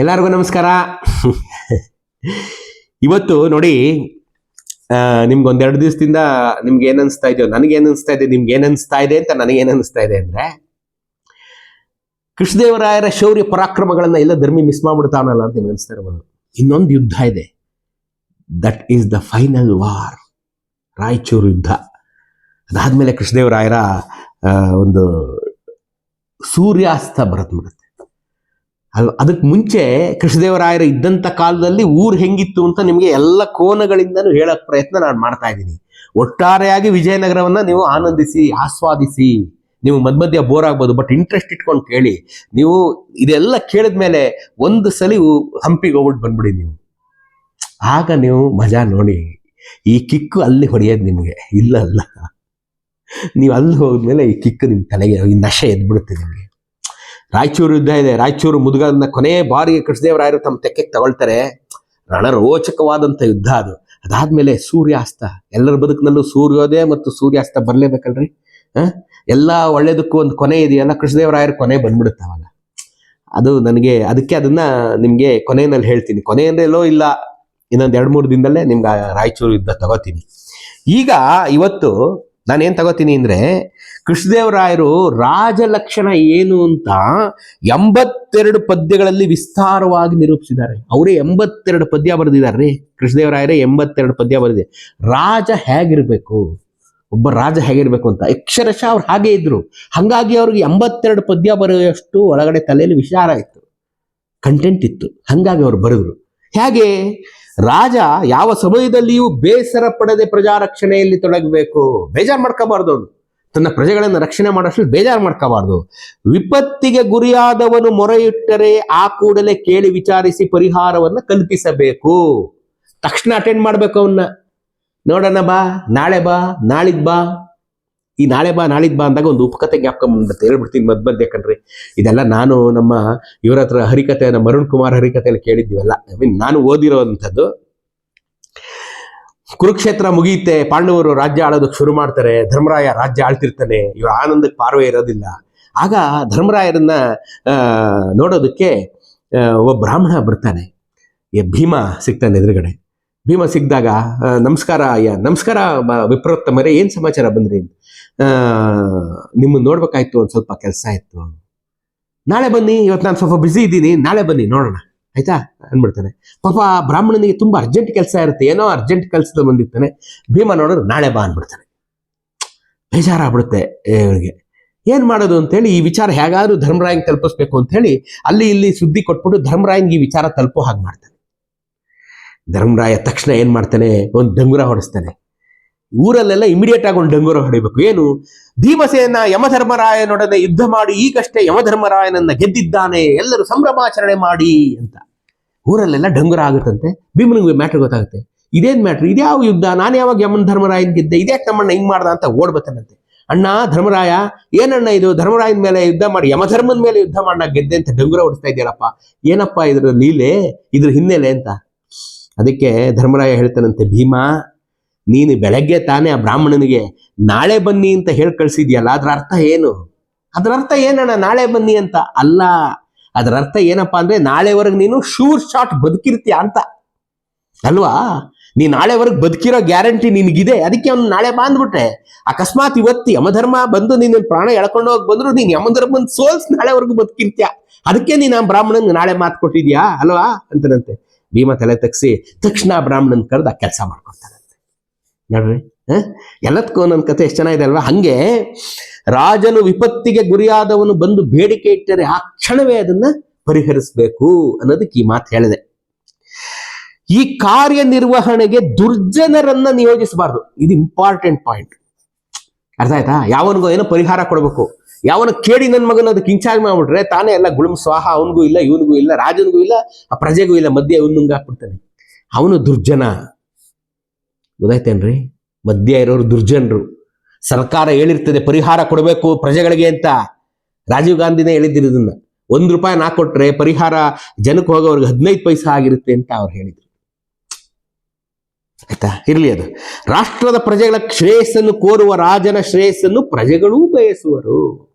ಎಲ್ಲರಿಗೂ ನಮಸ್ಕಾರ. ಇವತ್ತು ನೋಡಿ ನಿಮ್ಗೊಂದೆರಡು ದಿವಸದಿಂದ ನಿಮ್ಗೆ ಏನ್ ಅನ್ಸ್ತಾ ಇದೆಯೋ, ನನಗೆ ಏನ್ ಅನ್ಸ್ತಾ ಇದೆ, ನಿಮ್ಗೆ ಏನ್ ಇದೆ ಅಂತ ನನಗೆ ಏನ್ ಇದೆ ಅಂದ್ರೆ, ಕೃಷ್ಣದೇವರಾಯರ ಶೌರ್ಯ ಪರಾಕ್ರಮಗಳನ್ನ ಎಲ್ಲ ಧರ್ಮಿ ಮಿಸ್ ಮಾಡ್ಬಿಡ್ತಾವನಲ್ಲ ಅಂತ ನಿಮ್ಗೆ ಅನ್ಸ್ತಾ ಇರ್ಬೋದು. ಇನ್ನೊಂದು ಯುದ್ಧ ಇದೆ. That is the final war Raichur ಯುದ್ಧ. ಅದಾದ್ಮೇಲೆ ಕೃಷ್ಣದೇವರಾಯರ ಒಂದು ಸೂರ್ಯಾಸ್ತ ಬರತ್ಬಿಡುತ್ತೆ ಅಲ್ವ ಅದಕ್ಕೆ ಮುಂಚೆ ಕೃಷ್ಣದೇವರಾಯರು ಇದ್ದಂಥ ಕಾಲದಲ್ಲಿ ಊರು ಹೆಂಗಿತ್ತು ಅಂತ ನಿಮಗೆ ಎಲ್ಲ ಕೋನಗಳಿಂದನೂ ಹೇಳೋಕ್ಕೆ ಪ್ರಯತ್ನ ನಾನು ಮಾಡ್ತಾ ಇದ್ದೀನಿ. ಒಟ್ಟಾರೆಯಾಗಿ ವಿಜಯನಗರವನ್ನು ನೀವು ಆನಂದಿಸಿ, ಆಸ್ವಾದಿಸಿ. ನೀವು ಮಧ್ಯ ಬೋರ್ ಆಗ್ಬೋದು ಬಟ್ ಇಂಟ್ರೆಸ್ಟ್ ಇಟ್ಕೊಂಡು ಕೇಳಿ. ನೀವು ಇದೆಲ್ಲ ಕೇಳಿದ ಮೇಲೆ ಒಂದು ಸಲ ಹಂಪಿಗೆ ಹೋಗ್ಬಿಟ್ಟು ಬಂದ್ಬಿಡಿ ನೀವು. ಆಗ ನೀವು ಮಜಾ ನೋಡಿ. ಈ ಕಿಕ್ಕು ಅಲ್ಲಿ ಹೊಡೆಯೋದು ನಿಮಗೆ. ಇಲ್ಲ, ಅಲ್ಲ. ನೀವು ಅಲ್ಲಿ ಹೋದ್ಮೇಲೆ ಈ ಕಿಕ್ಕು ನಿಮ್ಮ ತಲೆಗೆ ಈ ನಶೆ ಎದ್ಬಿಡುತ್ತೆ ನಿಮಗೆ. ರಾಯಚೂರು ಯುದ್ಧ ಇದೆ. ರಾಯಚೂರು ಮುದುಗನ್ನ ಕೊನೆ ಬಾರಿಗೆ ಕೃಷ್ಣದೇವರಾಯರು ತಮ್ಮ ತೆಕ್ಕೆಗೆ ತಗೊಳ್ತಾರೆ. ರಣರೋಚಕವಾದಂಥ ಯುದ್ಧ ಅದು. ಅದಾದ್ಮೇಲೆ ಸೂರ್ಯಾಸ್ತ. ಎಲ್ಲರ ಬದುಕಿನಲ್ಲೂ ಸೂರ್ಯೋದಯ ಮತ್ತು ಸೂರ್ಯಾಸ್ತ ಬರಲೇಬೇಕಲ್ರಿ? ಎಲ್ಲ ಒಳ್ಳೇದಕ್ಕೂ ಒಂದು ಕೊನೆ ಇದೆಯಲ್ಲ, ಕೃಷ್ಣದೇವರಾಯರು ಕೊನೆ ಬಂದ್ಬಿಡುತ್ತೆ ಅವಾಗ. ಅದು ನನಗೆ, ಅದಕ್ಕೆ ಅದನ್ನ ನಿಮಗೆ ಕೊನೆಯಲ್ಲಿ ಹೇಳ್ತೀನಿ. ಕೊನೆ ಅಂದ್ರೆ ಎಲ್ಲೋ ಇಲ್ಲ, ಇನ್ನೊಂದು ಎರಡು ಮೂರು ದಿನದಲ್ಲೇ ನಿಮ್ಗೆ ರಾಯಚೂರು ಯುದ್ಧ ತಗೋತೀನಿ. ಈಗ ಇವತ್ತು ನಾನೇನ್ ತಗೋತೀನಿ ಅಂದ್ರೆ ಕೃಷ್ಣದೇವರಾಯರು ರಾಜಲಕ್ಷಣ ಏನು ಅಂತ ಎಂಬತ್ತೆರಡು ಪದ್ಯಗಳಲ್ಲಿ ವಿಸ್ತಾರವಾಗಿ ನಿರೂಪಿಸಿದ್ದಾರೆ. ಅವರೇ ಎಂಬತ್ತೆರಡು ಪದ್ಯ ಬರೆದಿದ್ದಾರೆ. ಕೃಷ್ಣದೇವರಾಯರೇ ಎಂಬತ್ತೆರಡು ಪದ್ಯ ಬರೆದಿದೆ. ರಾಜ ಹೇಗಿರ್ಬೇಕು? ಒಬ್ಬ ರಾಜ ಹೇಗಿರ್ಬೇಕು ಅಂತ. ಅಕ್ಷರಶಃ ಅವ್ರು ಹಾಗೆ ಇದ್ರು. ಹಂಗಾಗಿ ಅವ್ರಿಗೆ ಎಂಬತ್ತೆರಡು ಪದ್ಯ ಬರೆಯುವಷ್ಟು ಒಳಗಡೆ ತಲೆಯಲ್ಲಿ ವಿಚಾರ ಇತ್ತು. ಕಂಟೆಂಟ್ ಇತ್ತು. ಹಂಗಾಗಿ ಅವ್ರು ಬರೆದ್ರು. ಹೇಗೆ? ರಾಜ ಯಾವ ಸಮಯದಲ್ಲಿಯೂ ಬೇಸರ ಪಡದೆ ಪ್ರಜಾರಕ್ಷಣೆಯಲ್ಲಿ ತೊಡಗಬೇಕು. ಬೇಜಾರು ಮಾಡ್ಕೋಬಾರ್ದು ಅವನು. ತನ್ನ ಪ್ರಜೆಗಳನ್ನು ರಕ್ಷಣೆ ಮಾಡೋಷ್ಟು ಬೇಜಾರು ಮಾಡ್ಕೋಬಾರ್ದು. ವಿಪತ್ತಿಗೆ ಗುರಿಯಾದವನು ಮೊರೆಯಿಟ್ಟರೆ ಆ ಕೂಡಲೇ ಕೇಳಿ ವಿಚಾರಿಸಿ ಪರಿಹಾರವನ್ನು ಕಲ್ಪಿಸಬೇಕು. ತಕ್ಷಣ ಅಟೆಂಡ್ ಮಾಡ್ಬೇಕು ಅವನ್ನ ನೋಡೋಣ ಬಾ, ನಾಳೆ ಬಾ ನಾಳಿದ್ ಬಾ. ಈ ನಾಳೆ ಬಾ ನಾಳಿದ್ ಬಾ ಅಂದಾಗ ಒಂದು ಉಪಕತೆ ಜ್ಞಾಪಕ ಹೇಳ್ಬಿಡ್ತೀನಿ ಮದ್ ಮಧ್ಯ ಕಣ್ರಿ. ಇದೆಲ್ಲ ನಾನು ನಮ್ಮ ಇವರ ಹತ್ರ ಹರಿಕತೆ ನಮ್ಮ ಅರುಣ್ ಕುಮಾರ್ ಹರಿಕತೆಯಲ್ಲಿ ಕೇಳಿದ್ದೀವಲ್ಲ. ಐ ಮೀನ್ ನಾನು ಓದಿರೋವಂಥದ್ದು. ಕುರುಕ್ಷೇತ್ರ ಮುಗಿಯುತ್ತೆ, ಪಾಂಡವರು ರಾಜ್ಯ ಆಳೋದಕ್ಕೆ ಶುರು ಮಾಡ್ತಾರೆ, ಧರ್ಮರಾಯ ರಾಜ್ಯ ಆಳ್ತಿರ್ತಾನೆ, ಇವರ ಆನಂದಕ್ಕೆ ಪಾರ್ವೆ ಇರೋದಿಲ್ಲ. ಆಗ ಧರ್ಮರಾಯರನ್ನ ನೋಡೋದಕ್ಕೆ ಒಬ್ಬ ಬ್ರಾಹ್ಮಣ ಬರ್ತಾನೆ. ಭೀಮ ಸಿಗ್ತಾನೆ ಎದುರುಗಡೆ. ಭೀಮ ಸಿಕ್ಕಿದಾಗ ನಮಸ್ಕಾರ ಅಯ್ಯ, ನಮಸ್ಕಾರ ವಿಪ್ರೋತ್ತಮರೇ ಏನು ಸಮಾಚಾರ ಬಂದ್ರಿ ನಿಮ್ಮನ್ನು ನೋಡ್ಬೇಕಾಯ್ತು, ಒಂದು ಸ್ವಲ್ಪ ಕೆಲಸ ಇತ್ತು. ನಾಳೆ ಬನ್ನಿ, ಇವತ್ತು ನಾನು ಸ್ವಲ್ಪ ಬಿಸಿ ಇದ್ದೀನಿ, ನಾಳೆ ಬನ್ನಿ, ನೋಡೋಣ. ಆಯ್ತಾ? ಅಂದ್ಬಿಡ್ತಾನೆ. ಪಾಪ ಬ್ರಾಹ್ಮಣನಿಗೆ ತುಂಬಾ ಅರ್ಜೆಂಟ್ ಕೆಲಸ ಇರುತ್ತೆ. ಏನೋ ಅರ್ಜೆಂಟ್ ಕೆಲಸದ ಬಂದಿರ್ತಾನೆ. ಭೀಮ ನೋಡೋರು, ನಾಳೆ ಬಾ ಅಂದ್ಬಿಡ್ತಾನೆ. ಬೇಜಾರಾಗ್ಬಿಡುತ್ತೆ ಇವರಿಗೆ. ಏನ್ ಮಾಡೋದು ಅಂತೇಳಿ, ಈ ವಿಚಾರ ಹೇಗಾದ್ರೂ ಧರ್ಮರಾಯಂಗೆ ತಲುಪಿಸ್ಬೇಕು ಅಂತ ಹೇಳಿ ಅಲ್ಲಿ ಇಲ್ಲಿ ಸುದ್ದಿ ಕೊಟ್ಬಿಟ್ಟು ಧರ್ಮರಾಯನ್ಗೆ ಈ ವಿಚಾರ ತಲುಪೋ ಹಾಗೆ ಮಾಡ್ತಾನೆ. ಧರ್ಮರಾಯ ತಕ್ಷಣ ಏನ್ ಮಾಡ್ತಾನೆ? ಒಂದು ಡಂಗುರ ಹೊಡಿಸ್ತಾನೆ. ಊರಲ್ಲೆಲ್ಲ ಇಮಿಡಿಯೇಟ್ ಆಗಿ ಒಂದು ಡಂಗುರ ಹೊಡಿಬೇಕು. ಏನು? ಭೀಮಸೇನ ಯಮಧರ್ಮರಾಯನೊಡನೆ ಯುದ್ಧ ಮಾಡಿ ಈಗಷ್ಟೇ ಯಮಧರ್ಮರಾಯನನ್ನ ಗೆದ್ದಿದ್ದಾನೆ. ಎಲ್ಲರೂ ಸಂಭ್ರಮಾಚರಣೆ ಮಾಡಿ ಅಂತ. ಊರಲ್ಲೆಲ್ಲ ಡಂಗುರ ಆಗುತ್ತಂತೆ. ಭೀಮನಿಗೆ ಮ್ಯಾಟ್ರ್ ಗೊತ್ತಾಗುತ್ತೆ. ಇದೇನ್ ಮ್ಯಾಟ್ರ್ ಇದ್ಯಾವ ಯುದ್ಧ? ನಾನು ಯಾವಾಗ ಯಮನ್ ಧರ್ಮರಾಯನ್ ಗೆದ್ದೆ? ಇದೇ ನಮ್ಮಣ್ಣ ಹಿಂಗ್ ಮಾಡ್ದ ಅಂತ ಓಡ್ಬತ್ತಾನಂತೆ ಅಣ್ಣ, ಧರ್ಮರಾಯ, ಏನಣ್ಣ ಇದು? ಧರ್ಮರಾಯನ ಮೇಲೆ ಯುದ್ಧ ಮಾಡಿ, ಯಮಧರ್ಮನ ಮೇಲೆ ಯುದ್ಧ ಮಾಡ ಗೆದ್ದೆ ಅಂತ ಡಂಗುರ ಹೊಡಿಸ್ತಾ ಇದೆಯಲ್ಲಪ್ಪ ಏನಪ್ಪ ಇದ್ರ ಲೀಲೆ? ಇದ್ರ ಹಿನ್ನೆಲೆ ಅಂತ. ಅದಕ್ಕೆ ಧರ್ಮರಾಯ ಹೇಳ್ತಾನಂತೆ, ಭೀಮಾ ನೀನು ಬೆಳಗ್ಗೆ ತಾನೇ ಆ ಬ್ರಾಹ್ಮಣನಿಗೆ, ನಾಳೆ ಬನ್ನಿ ಅಂತ ಹೇಳಿ ಕಳ್ಸಿದ್ಯಲ್ಲ, ಅದ್ರ ಅರ್ಥ ಏನು? ಅದ್ರ ಅರ್ಥ ಏನಣ್ಣ, ನಾಳೆ ಬನ್ನಿ ಅಂತ? ಅಲ್ಲ, ಅದರ ಅರ್ಥ ಏನಪ್ಪಾ ಅಂದ್ರೆ, ನಾಳೆವರೆಗೆ ನೀನು ಶೂರ್ ಶಾಟ್ ಬದುಕಿರ್ತೀಯ ಅಂತ. ಅಲ್ವಾ? ನೀ ನಾಳೆವರೆಗೆ ಬದುಕಿರೋ ಗ್ಯಾರಂಟಿ ನಿನಗಿದೆ, ಅದಕ್ಕೆ ಅವ್ನು ನಾಳೆ ಬಾಂದ್ಬಿಟ್ರೆ ಅಕಸ್ಮಾತ್ ಇವತ್ತು ಯಮಧರ್ಮ ಬಂದು ನಿನ್ನ ಪ್ರಾಣ ಎಳ್ಕೊಂಡು ಹೋಗಿ ಬಂದ್ರು, ನೀನ್ ಬಂದು ಸೋಲ್ಸ್ ನಾಳೆವರೆಗೂ ಬದುಕಿರ್ತೀಯ. ಅದಕ್ಕೆ ನೀನು ಆ ಬ್ರಾಹ್ಮಣನ್ ನಾಳೆ ಮಾತು ಕೊಟ್ಟಿದ್ಯಾ? ಅಲ್ವಾ? ಅಂತನಂತೆ. ಭೀಮ ತಲೆ ತಗ್ಸಿ, ತಕ್ಷಣ ಬ್ರಾಹ್ಮಣನ್ ಕರೆದು ಆ ಕೆಲಸ ಮಾಡ್ಕೊಡ್ತಾನಂತೆ ನೋಡ್ರಿ? ಎಲ್ಲದಕ್ಕೂ ಒಂದೊಂದು ಕತೆ ಎಷ್ಟು ಚೆನ್ನಾಗಿದೆ ಅಲ್ವಾ? ಹಂಗೆ ರಾಜನು ವಿಪತ್ತಿಗೆ ಗುರಿಯಾದವನು ಬಂದು ಬೇಡಿಕೆ ಇಟ್ಟರೆ ಆ ಕ್ಷಣವೇ ಅದನ್ನ ಪರಿಹರಿಸಬೇಕು ಅನ್ನೋದಕ್ಕೆ ಈ ಮಾತು ಹೇಳಿದೆ. ಈ ಕಾರ್ಯನಿರ್ವಹಣೆಗೆ ದುರ್ಜನರನ್ನ ನಿಯೋಜಿಸಬಾರ್ದು. ಇದು ಇಂಪಾರ್ಟೆಂಟ್ ಪಾಯಿಂಟ್ ಅರ್ಥ ಆಯ್ತಾ? ಯಾವನಿಗೂ ಏನೋ ಪರಿಹಾರ ಕೊಡಬೇಕು. ಯಾವನ ಕೇಳಿ ನನ್ನ ಮಗನ ಅದಕ್ಕೆ ಇನ್ಚಾರ್ಜ್ ಮಾಡ್ಬಿಟ್ರೆ ತಾನೇ ಎಲ್ಲ ಗುಳುಮ್ ಸ್ವಾಹ ಅವನಿಗೂ ಇಲ್ಲ, ಇವನಿಗೂ ಇಲ್ಲ, ರಾಜನಿಗೂ ಇಲ್ಲ, ಆ ಪ್ರಜೆಗೂ ಇಲ್ಲ, ಮಧ್ಯೆ ಅವನು ಹಾಕ್ಬಿಡ್ತಾನೆ ಅವನು ದುರ್ಜನ. ಗೊತ್ತಾಯ್ತೇನ್ರಿ? ಮಧ್ಯ ಇರೋರು ದುರ್ಜನರು. ಸರ್ಕಾರ ಹೇಳಿರ್ತದೆ, ಪರಿಹಾರ ಕೊಡಬೇಕು ಪ್ರಜೆಗಳಿಗೆ ಅಂತ. ರಾಜೀವ್ ಗಾಂಧಿನೇ ಹೇಳಿದ್ರು ಇದನ್ನ. ಒಂದ್ ರೂಪಾಯಿ ನಾ ಕೊಟ್ರೆ ಪರಿಹಾರ ಜನಕ್ಕೆ ಹೋಗೋವ್ರಿಗೆ ಹದಿನೈದು ಪೈಸಾ ಆಗಿರುತ್ತೆ ಅಂತ ಅವ್ರು ಹೇಳಿದ್ರು. ಆಯ್ತಾ? ಇರ್ಲಿ ಅದು. ರಾಷ್ಟ್ರದ ಪ್ರಜೆಗಳ ಶ್ರೇಯಸ್ಸನ್ನು ಕೋರುವ ರಾಜನ ಶ್ರೇಯಸ್ಸನ್ನು ಪ್ರಜೆಗಳೂ ಬಯಸುವರು.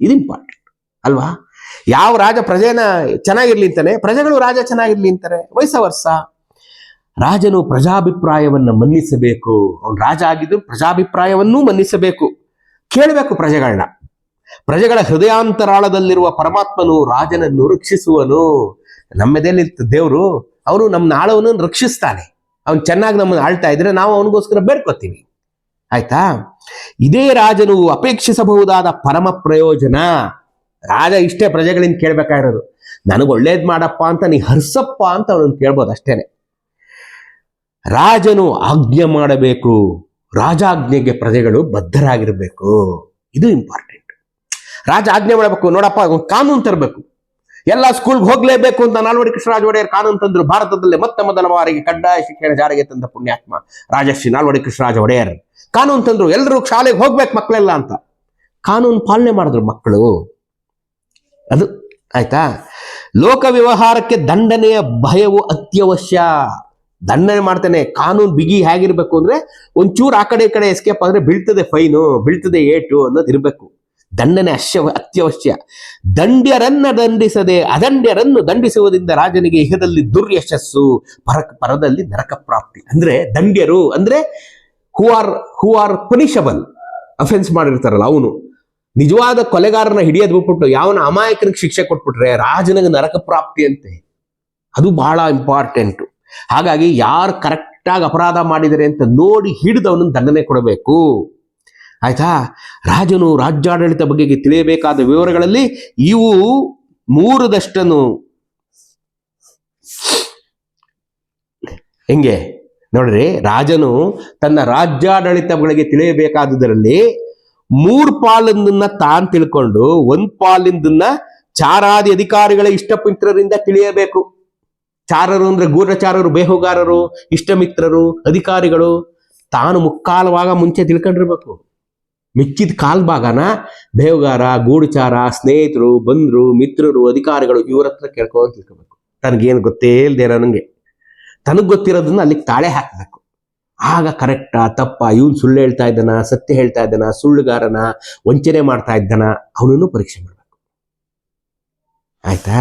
ಇದು ಇಂಪಾರ್ಟೆಂಟ್ ಅಲ್ವಾ? ಯಾವ ರಾಜ ಪ್ರಜೆನ ಚೆನ್ನಾಗಿರ್ಲಿ ಅಂತಾನೆ, ಪ್ರಜೆಗಳು ರಾಜ ಚೆನ್ನಾಗಿರ್ಲಿ ಅಂತಾರೆ. ವಯಸ್ಸ ವರ್ಷ ರಾಜನು ಪ್ರಜಾಭಿಪ್ರಾಯವನ್ನು ಮನ್ನಿಸಬೇಕು. ಅವನು ರಾಜ ಆಗಿದ್ದು ಪ್ರಜಾಭಿಪ್ರಾಯವನ್ನೂ ಮನ್ನಿಸಬೇಕು. ಕೇಳಬೇಕು ಪ್ರಜೆಗಳನ್ನ ಪ್ರಜೆಗಳ ಹೃದಯಾಂತರಾಳದಲ್ಲಿರುವ ಪರಮಾತ್ಮನು ರಾಜನನ್ನು ರಕ್ಷಿಸುವನು. ನಮ್ಮದೇಲಿ ದೇವರು, ಅವನು ನಮ್ಮ ನಾಳವನ್ನು ರಕ್ಷಿಸ್ತಾನೆ. ಅವನು ಚೆನ್ನಾಗಿ ನಮ್ಮನ್ನು ಆಳ್ತಾ ಇದ್ರೆ ನಾವು ಅವನಿಗೋಸ್ಕರ ಬೇಡ್ಕೊತೀವಿ. ಆಯ್ತಾ? ಇದೇ ರಾಜನು ಅಪೇಕ್ಷಿಸಬಹುದಾದ ಪರಮ ಪ್ರಯೋಜನ. ರಾಜ ಇಷ್ಟೇ ಪ್ರಜೆಗಳಿಂದ ಕೇಳ್ಬೇಕಾಗಿರೋದು. ನನಗೆ ಒಳ್ಳೇದ್ ಮಾಡಪ್ಪ ಅಂತ ನೀ ಹರ್ಸಪ್ಪ ಅಂತ ಅವನನ್ನು ಕೇಳ್ಬೋದು ಅಷ್ಟೇನೆ. ರಾಜನು ಆಜ್ಞೆ ಮಾಡಬೇಕು. ರಾಜಾಜ್ಞೆಗೆ ಪ್ರಜೆಗಳು ಬದ್ಧರಾಗಿರಬೇಕು. ಇದು ಇಂಪಾರ್ಟೆಂಟ್ ರಾಜ ಆಜ್ಞೆ ಮಾಡಬೇಕು. ನೋಡಪ್ಪ ಕಾನೂನು ತರಬೇಕು. ಎಲ್ಲ ಸ್ಕೂಲ್ಗೆ ಹೋಗ್ಲೇಬೇಕು ಅಂತ ನಾಲ್ವಡಿ ಕೃಷ್ಣರಾಜ ಒಡೆಯರ್ ಕಾನೂನು ತಂದ್ರು. ಭಾರತದಲ್ಲೇ ಮತ್ತೆ ಮೊದಲ ಬಾರಿಗೆ ಕಡ್ಡಾಯ ಶಿಕ್ಷಣ ಜಾರಿಗೆ ತಂದ ಪುಣ್ಯಾತ್ಮ ರಾಜಶ್ರೀ ನಾಲ್ವಡಿ ಕೃಷ್ಣರಾಜ ಒಡೆಯರ್ ಕಾನೂನು ತಂದ್ರು. ಎಲ್ಲರೂ ಶಾಲೆಗೆ ಹೋಗ್ಬೇಕು ಮಕ್ಕಳೆಲ್ಲ ಅಂತ. ಕಾನೂನು ಪಾಲನೆ ಮಾಡಿದ್ರು ಮಕ್ಕಳು. ಅದು, ಆಯ್ತಾ? ಲೋಕ ವ್ಯವಹಾರಕ್ಕೆ ದಂಡನೆಯ ಭಯವು ಅತ್ಯವಶ್ಯ. ದಂಡನೆ ಮಾಡ್ತೇನೆ, ಕಾನೂನು ಬಿಗಿ ಹೇಗಿರ್ಬೇಕು ಅಂದ್ರೆ ಒಂಚೂರು ಆ ಕಡೆ ಈ ಕಡೆ ಎಸ್ಕೇಪ್ ಆದ್ರೆ ಬೀಳ್ತದೆ ಫೈನು ಬೀಳ್ತದೆ ಏಟು ಅನ್ನೋದು ಇರಬೇಕು. ದಂಡನೆ ಅಶ್ಯ ಅತ್ಯವಶ್ಯ. ದಂಡ್ಯರನ್ನ ದಂಡಿಸದೆ, ಅದಂಡ್ಯರನ್ನು ದಂಡಿಸುವುದರಿಂದ ರಾಜನಿಗೆ ಇಹದಲ್ಲಿ ದುರ್ಯಶಸ್ಸು, ಪರ, ಪರದಲ್ಲಿ ನರಕ ಪ್ರಾಪ್ತಿ. ಅಂದ್ರೆ ದಂಡ್ಯರು ಅಂದ್ರೆ who are who are punishable offence ಮಾಡಿರ್ತಾರಲ್ಲ ಅವನು. ನಿಜವಾದ ಕೊಲೆಗಾರನ ಹಿಡಿಯೋದು ಬಿಟ್ಬಿಟ್ಟು ಯಾವನ ಅಮಾಯಕನಿಗೆ ಶಿಕ್ಷೆ ಕೊಟ್ಬಿಟ್ರೆ ರಾಜನಿಗೆ ನರಕ ಪ್ರಾಪ್ತಿ ಅಂತೆ. ಅದು ಬಹಳ ಇಂಪಾರ್ಟೆಂಟ್ ಹಾಗಾಗಿ ಯಾರು ಕರೆಕ್ಟಾಗಿ ಅಪರಾಧ ಮಾಡಿದರೆ ಅಂತ ನೋಡಿ ಹಿಡಿದವನನ್ನು ದಂಡನೆ ಕೊಡಬೇಕು. ಆಯ್ತಾ? ರಾಜನು ರಾಜ್ಯಾಡಳಿತ ಬಗ್ಗೆ ತಿಳಿಯಬೇಕಾದ ವಿವರಗಳಲ್ಲಿ ಇವು ಮೂರದಷ್ಟನ್ನು. ಹೆಂಗೆ? ನೋಡ್ರಿ, ರಾಜನು ತನ್ನ ರಾಜ್ಯಾಡಳಿತಗಳಿಗೆ ತಿಳಿಯಬೇಕಾದದರಲ್ಲಿ ಮೂರ್ ಪಾಲಿಂದನ್ನ ತಾನ್ ತಿಳ್ಕೊಂಡು ಒಂದ್ ಪಾಲಿಂದನ್ನ ಚಾರಾದಿ ಅಧಿಕಾರಿಗಳ ಇಷ್ಟಪುತ್ರರಿಂದ ತಿಳಿಯಬೇಕು. ಚಾರರು ಅಂದ್ರೆ ಗೂಢಚಾರರು, ಬೇಹುಗಾರರು, ಇಷ್ಟಮಿತ್ರರು, ಅಧಿಕಾರಿಗಳು, ತಾನು ಮುಕ್ಕಾಲವಾಗ ಮುಂಚೆ ತಿಳ್ಕೊಂಡಿರ್ಬೇಕು. ಮಿಕ್ಕಿದ ಕಾಲ್ ಭಾಗನ ಬೇಹುಗಾರ, ಗೂಢಚಾರ, ಸ್ನೇಹಿತರು ಬಂಧರು ಮಿತ್ರರು, ಅಧಿಕಾರಿಗಳು ಇವ್ರ ಹತ್ರ ಕೇಳ್ಕೊಂಡು ತಿಳ್ಕೊಬೇಕು. ತನಗೇನು ಗೊತ್ತೇ ಇಲ್ದೇ ನನಗೆ ತನಗ್ ಗೊತ್ತಿರೋದನ್ನ ಅಲ್ಲಿಗೆ ತಾಳೆ ಹಾಕ್ಬೇಕು. ಆಗ ಕರೆಕ್ಟಾ ತಪ್ಪ, ಇವನ್ ಸುಳ್ಳು ಹೇಳ್ತಾ ಇದ್ದಾನ, ಸತ್ಯ ಹೇಳ್ತಾ ಇದ್ದಾನ, ಸುಳ್ಳುಗಾರನ, ವಂಚನೆ ಮಾಡ್ತಾ ಇದ್ದಾನ, ಅವನನ್ನು ಪರೀಕ್ಷೆ ಮಾಡಬೇಕು. ಆಯ್ತಾ?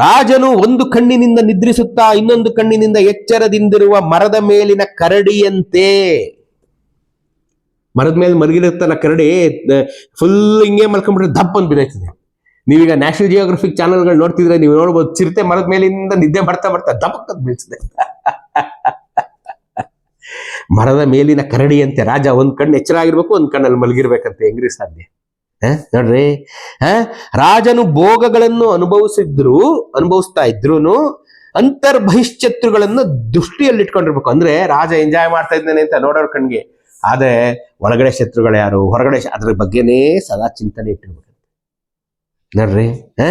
ರಾಜನು ಒಂದು ಕಣ್ಣಿನಿಂದ ನಿದ್ರಿಸುತ್ತಾ ಇನ್ನೊಂದು ಕಣ್ಣಿನಿಂದ ಎಚ್ಚರದಿಂದಿರುವ ಮರದ ಮೇಲಿನ ಕರಡಿಯಂತೆ. ಮರದ ಮೇಲೆ ಮಲಗಿರುತ್ತಲ್ಲ ಕರಡಿ ಫುಲ್ ಹಿಂಗೆ ಮಲ್ಕೊಂಡ್ಬಿಟ್ರೆ ದಪ್ಪ ಒಂದು ಬಿದ್ದೈತದೆ ನೀವೀಗ ನ್ಯಾಷನಲ್ ಜಿಯೋಗ್ರಫಿಕ್ ಚಾನಲ್ಗಳು ನೋಡ್ತಿದ್ರೆ ನೀವು ನೋಡ್ಬೋದು, ಚಿರತೆ ಮರದ ಮೇಲಿಂದ ನಿದ್ದೆ ಬರ್ತಾ ಬರ್ತಾ ದಪ್ಪಕ್ಕ ಬೀಳ್ತದೆ. ಮರದ ಮೇಲಿನ ಕರಡಿಯಂತೆ ರಾಜ ಒಂದ್ ಕಣ್ಣು ಎಚ್ಚರ ಆಗಿರ್ಬೇಕು ಒಂದ್ ಕಣ್ಣಲ್ಲಿ ಮಲಗಿರ್ಬೇಕಂತೆ, ಹೆಂಗ್ರಿ ಸಾಧ್ಯ? ನೋಡ್ರಿ. ಹ? ರಾಜನು ಭೋಗಗಳನ್ನು ಅನುಭವಿಸಿದ್ರು, ಅನುಭವಿಸ್ತಾ ಇದ್ರು ದೃಷ್ಟಿಯಲ್ಲಿ ಇಟ್ಕೊಂಡಿರ್ಬೇಕು ಅಂದ್ರೆ ರಾಜ ಎಂಜಾಯ್ ಮಾಡ್ತಾ ಇದ್ದಾನೆ ಅಂತ ನೋಡೋರ್ ಕಣ್ಗೆ. ಆದ್ರೆ ಒಳಗಡೆ ಶತ್ರುಗಳು ಯಾರು? ಹೊರಗಡೆ ಅದ್ರ ಬಗ್ಗೆನೇ ಸದಾ ಚಿಂತನೆ ಇಟ್ಟಿರ್ಬೇಕು. ನೋಡ್ರಿ. ಹ?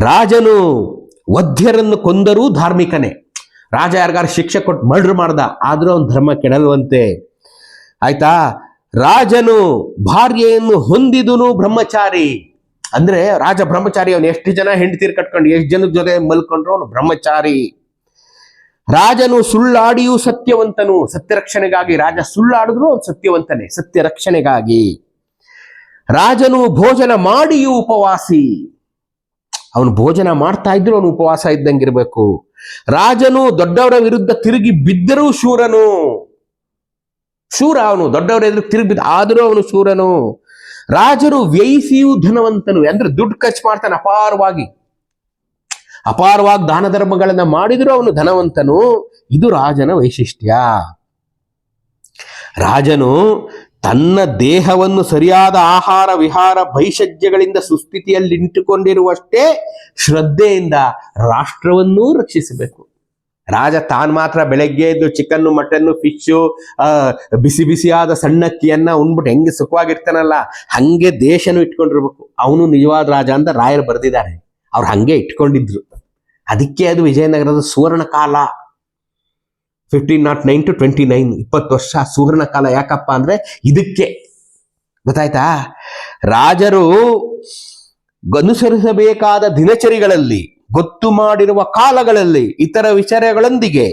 ರಾಜನು ವಧ್ಯರನ್ನು ಕೊಂದರೂ ಧಾರ್ಮಿಕನೇ. ರಾಜ ಯಾರಿಗಾರು ಶಿಕ್ಷೆ ಕೊಟ್ಟು ಮರ್ಡ್ರ್ ಮಾಡ್ದ, ಆದ್ರೂ ಅವ್ನ ಧರ್ಮ ಕೆಡಲ್ವಂತೆ. ಆಯ್ತಾ? ರಾಜನು ಭಾರ್ಯೆಯನ್ನು ಹೊಂದಿದನು ಬ್ರಹ್ಮಚಾರಿ. ಅಂದ್ರೆ ರಾಜ ಬ್ರಹ್ಮಚಾರಿ ಅವನು ಎಷ್ಟು ಜನ ಹೆಂಡತಿರ್ ಕಟ್ಕೊಂಡು ಎಷ್ಟು ಜನ ಜೊತೆ ಮಲ್ಕೊಂಡ್ರು ಅವನು ಬ್ರಹ್ಮಚಾರಿ. ರಾಜನು ಸುಳ್ಳಾಡಿಯೂ ಸತ್ಯವಂತನು. ಸತ್ಯ ರಕ್ಷಣೆಗಾಗಿ ರಾಜ ಸುಳ್ಳಾಡಿದ್ರು ಅವನು ಸತ್ಯವಂತನೇ ಸತ್ಯ ರಕ್ಷಣೆಗಾಗಿ ರಾಜನು ಭೋಜನ ಮಾಡಿಯೂ ಉಪವಾಸಿ. ಅವನು ಭೋಜನ ಮಾಡ್ತಾ ಇದ್ರು ಅವನು ಉಪವಾಸ ಇದ್ದಂಗಿರ್ಬೇಕು. ರಾಜನು ದೊಡ್ಡವರ ವಿರುದ್ಧ ತಿರುಗಿ ಬಿದ್ದರೂ ಶೂರನು. ಶೂರ ಅವನು, ದೊಡ್ಡವರ ಎದುರು ತಿರುಗಿ ಬಿದ್ದ ಆದರೂ ಅವನು ಶೂರನು. ರಾಜರು ವ್ಯಯಿಸಿಯೂ ಧನವಂತನು, ಅಂದ್ರೆ ದುಡ್ಡು ಖರ್ಚು ಮಾಡ್ತಾನೆ ಅಪಾರವಾಗಿ. ಅಪಾರವಾಗಿ ದಾನ ಧರ್ಮಗಳನ್ನ ಮಾಡಿದರೂ ಅವನು ಧನವಂತನು. ಇದು ರಾಜನ ವೈಶಿಷ್ಟ್ಯ. ರಾಜನು ತನ್ನ ದೇಹವನ್ನು ಸರಿಯಾದ ಆಹಾರ, ವಿಹಾರ, ಭೈಷಜ್ಯಗಳಿಂದ ಸುಸ್ಥಿತಿಯಲ್ಲಿ ಇಟ್ಟುಕೊಂಡಿರುವಷ್ಟೇ ಶ್ರದ್ಧೆಯಿಂದ ರಾಷ್ಟ್ರವನ್ನೂ ರಕ್ಷಿಸಬೇಕು. ರಾಜ ತಾನ್ ಮಾತ್ರ ಬೆಳಗ್ಗೆ ಎದ್ದು ಚಿಕನ್ನು ಮಟನ್ನು ಫಿಶು ಬಿಸಿ ಬಿಸಿಯಾದ ಸಣ್ಣಕ್ಕಿಯನ್ನ ಉಂಡ್ಬಿಟ್ಟು ಹೆಂಗೆ ಸುಖವಾಗಿರ್ತಾನಲ್ಲ, ಹಂಗೆ ದೇಶನು ಇಟ್ಕೊಂಡಿರ್ಬೇಕು. ಅವನು ನಿಜವಾದ ರಾಜ ಅಂತ ರಾಯರು ಬರೆದಿದ್ದಾರೆ. ಅವ್ರು ಹಂಗೆ ಇಟ್ಕೊಂಡಿದ್ರು. ಅದಕ್ಕೆ ಅದು ವಿಜಯನಗರದ ಸುವರ್ಣ ಕಾಲ fifteen naught nine to twenty nine ಇಪ್ಪತ್ತು ವರ್ಷ ಸುವರ್ಣ ಕಾಲ ಯಾಕಪ್ಪ ಅಂದ್ರೆ ಇದಕ್ಕೆ. ಗೊತ್ತಾಯ್ತಾ? ರಾಜರು ಅನುಸರಿಸಬೇಕಾದ ದಿನಚರಿಗಳಲ್ಲಿ ಗೊತ್ತು ಮಾಡಿರುವ ಕಾಲಗಳಲ್ಲಿ ಇತರ ವಿಚಾರಗಳೊಂದಿಗೆ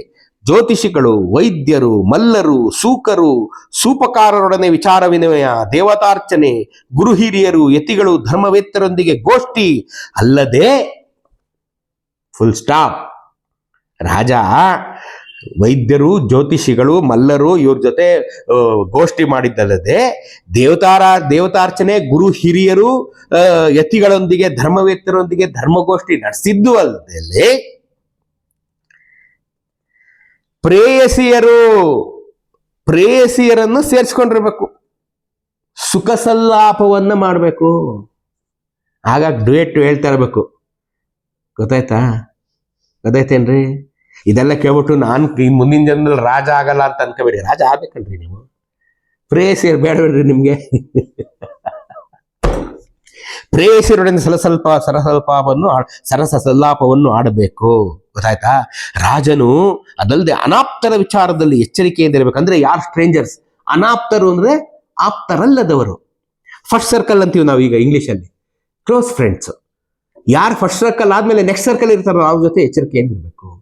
ಜ್ಯೋತಿಷಿಗಳು, ವೈದ್ಯರು, ಮಲ್ಲರು, ಸೂಕರು, ಸೂಪಕಾರರೊಡನೆ ವಿಚಾರ ವಿನಿಮಯ ದೇವತಾರ್ಚನೆ ಗುರು ಹಿರಿಯರು ಯತಿಗಳು, ಧರ್ಮವೇತ್ತರೊಂದಿಗೆ ಗೋಷ್ಠಿ ಅಲ್ಲದೆ ಫುಲ್ ಸ್ಟಾಪ್ ರಾಜ ವೈದ್ಯರು, ಜ್ಯೋತಿಷಿಗಳು, ಮಲ್ಲರು ಇವ್ರ ಜೊತೆ ಗೋಷ್ಠಿ ಮಾಡಿದ್ದಲ್ಲದೆ ದೇವತಾರ, ದೇವತಾರ್ಚನೆ ಗುರು ಹಿರಿಯರು ಯತಿಗಳೊಂದಿಗೆ, ಧರ್ಮವೇತ್ತರೊಂದಿಗೆ ಧರ್ಮಗೋಷ್ಠಿ ನಡೆಸಿದ್ದು ಅಲ್ಲದೆ ಪ್ರೇಯಸಿಯರು, ಪ್ರೇಯಸಿಯರನ್ನು ಸೇರಿಸ್ಕೊಂಡಿರ್ಬೇಕು. ಸುಖ ಸಲ್ಲಾಪವನ್ನು ಮಾಡಬೇಕು. ಆಗ ಡೇಟ್ ಹೇಳ್ತಾ ಇರಬೇಕು. ಗೊತ್ತಾಯ್ತಾ? ಗೊತ್ತಾಯ್ತೇನ್ರಿ? ಇದೆಲ್ಲ ಕೇಳ್ಬಿಟ್ಟು ನಾನು ಈ ಮುಂದಿನ ಜನ್ಮದಲ್ಲಿ ರಾಜ ಆಗಲ್ಲ ಅಂತ ಅನ್ಕೋಬೇಡಿ. ರಾಜ ಆಗ್ಬೇಕನ್ರಿ ನೀವು. ಪ್ರೇಯಸಿ ಬೇಡಬೇಡ್ರಿ ನಿಮ್ಗೆ. ಪ್ರೇಯಸಿಯರೊಡನೆ ಸಲಸಲ್ಪ, ಸರಸಲ್ಪವನ್ನು ಆ- ಸರಸ ಸಲ್ಲಾಪವನ್ನು ಆಡಬೇಕು. ಗೊತ್ತಾಯ್ತಾ? ರಾಜನು ಅದಲ್ಲದೆ ಅನಾಪ್ತರ ವಿಚಾರದಲ್ಲಿ ಎಚ್ಚರಿಕೆಯಿಂದ ಇರಬೇಕಂದ್ರೆ ಯಾರು ಸ್ಟ್ರೇಂಜರ್ಸ್? ಅನಾಪ್ತರು ಅಂದ್ರೆ ಆಪ್ತರಲ್ಲದವರು. ಫಸ್ಟ್ ಸರ್ಕಲ್ ಅಂತೀವಿ ನಾವು ಈಗ ಇಂಗ್ಲಿಷಲ್ಲಿ. ಕ್ಲೋಸ್ ಫ್ರೆಂಡ್ಸ್ ಯಾರು ಫಸ್ಟ್ ಸರ್ಕಲ್ ಆದ್ಮೇಲೆ ನೆಕ್ಸ್ಟ್ ಸರ್ಕಲ್ ಇರ್ತಾರೋ ಅವ್ರ ಜೊತೆ ಎಚ್ಚರಿಕೆಯಿಂದ ಇರಬೇಕು